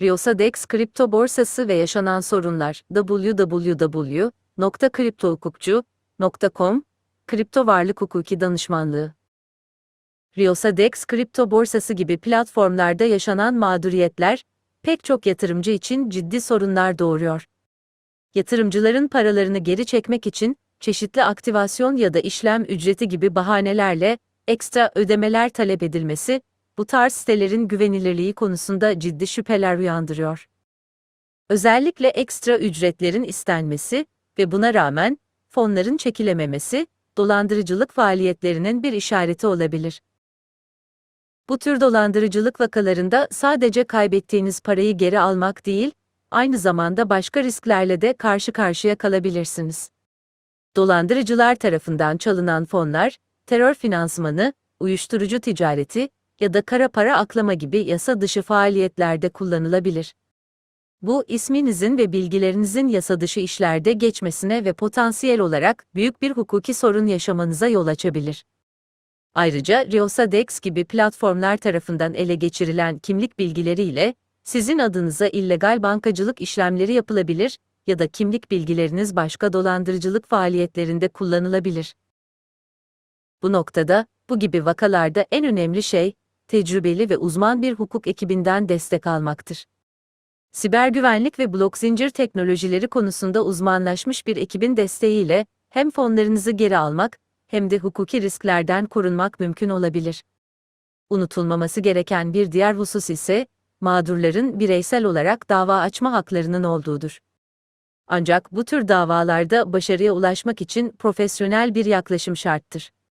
Riosadex kripto borsası ve yaşanan sorunlar www.kriptohukukçu.com Kripto varlık hukuki danışmanlığı Riosadex kripto borsası gibi platformlarda yaşanan mağduriyetler pek çok yatırımcı için ciddi sorunlar doğuruyor. Yatırımcıların paralarını geri çekmek için çeşitli aktivasyon ya da işlem ücreti gibi bahanelerle ekstra ödemeler talep edilmesi bu tarz sitelerin güvenilirliği konusunda ciddi şüpheler uyandırıyor. Özellikle ekstra ücretlerin istenmesi ve buna rağmen fonların çekilememesi dolandırıcılık faaliyetlerinin bir işareti olabilir. Bu tür dolandırıcılık vakalarında sadece kaybettiğiniz parayı geri almak değil, aynı zamanda başka risklerle de karşı karşıya kalabilirsiniz. Dolandırıcılar tarafından çalınan fonlar, terör finansmanı, uyuşturucu ticareti ya da kara para aklama gibi yasa dışı faaliyetlerde kullanılabilir. Bu, isminizin ve bilgilerinizin yasa dışı işlerde geçmesine ve potansiyel olarak büyük bir hukuki sorun yaşamanıza yol açabilir. Ayrıca Riosadex gibi platformlar tarafından ele geçirilen kimlik bilgileriyle sizin adınıza illegal bankacılık işlemleri yapılabilir ya da kimlik bilgileriniz başka dolandırıcılık faaliyetlerinde kullanılabilir. Bu noktada, bu gibi vakalarda en önemli şey, tecrübeli ve uzman bir hukuk ekibinden destek almaktır. Siber güvenlik ve blok zincir teknolojileri konusunda uzmanlaşmış bir ekibin desteğiyle hem fonlarınızı geri almak hem de hukuki risklerden korunmak mümkün olabilir. Unutulmaması gereken bir diğer husus ise mağdurların bireysel olarak dava açma haklarının olduğudur. Ancak bu tür davalarda başarıya ulaşmak için profesyonel bir yaklaşım şarttır.